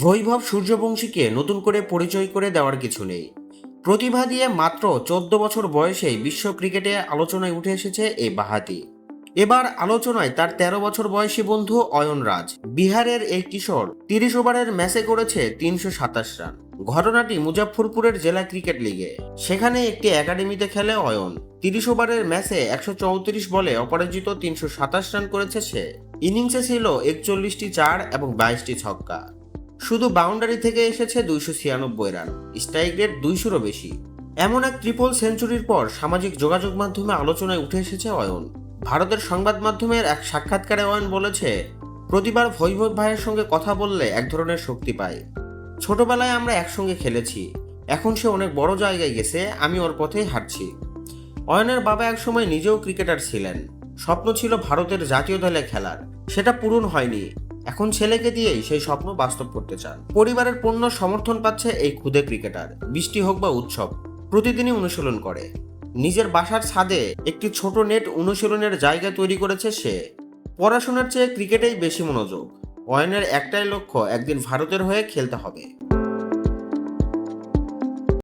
বৈভব সূর্যবংশীকে নতুন করে পরিচয় করে দেওয়ার কিছু নেই। প্রতিভা দিয়ে মাত্র চোদ্দ বছর বয়সেই বিশ্ব ক্রিকেটে আলোচনায় উঠে এসেছে এই বাহাতি। এবার আলোচনায় তার ১৩ বছর বয়সী বন্ধু অয়ন রাজ। বিহারের এই কিশোর তিরিশ ওভারের ম্যাচে করেছে তিনশো সাতাশ রান। ঘটনাটি মুজাফরপুরের জেলা ক্রিকেট লিগে। সেখানে একটি একাডেমিতে খেলে অয়ন। তিরিশ ওভারের ম্যাচে একশো চৌত্রিশ বলে অপরাজিত তিনশো সাতাশ রান করেছে সে। ইনিংসে ছিল একচল্লিশটি চার এবং বাইশটি ছক্কা। শুধু বাউন্ডারি থেকে এসেছে দুইশো ছিয়ানব্বই রান স্ট্রাইক রেট দুইশোরও বেশি। এমন এক ট্রিপল সেঞ্চুরির পর সামাজিক যোগাযোগ মাধ্যমে আলোচনায় উঠে এসেছে অয়ন। ভারতের সংবাদ মাধ্যমের এক সাক্ষাৎকারে অয়ন বলেছে, প্রতিবার ভৈভব ভাইয়ের সঙ্গে কথা বললে এক ধরনের শক্তি পাই ছোটবেলায় আমরা একসঙ্গে খেলেছি, এখন সে অনেক বড় জায়গায় গেছে, আমি ওর পথেই হাঁটছি। অয়নের বাবা একসময় নিজেও ক্রিকেটার ছিলেন। স্বপ্ন ছিল ভারতের জাতীয় দলে খেলার, সেটা পূরণ হয়নি। এখন ছেলেকে দিয়েই সেই স্বপ্ন বাস্তব করতে চান। পরিবারের পূর্ণ সমর্থন পাচ্ছে এই ক্ষুদে ক্রিকেটার। বৃষ্টি হোক বা উৎসব, প্রতিদিনই অনুশীলন করে। নিজের বাসার ছাদে একটি ছোট নেট অনুশীলনের জায়গা তৈরি করেছে সে। পড়াশোনার চেয়ে ক্রিকেটেই বেশি মনোযোগ। অয়নের একটাই লক্ষ্য, একদিন ভারতের হয়ে খেলতে হবে।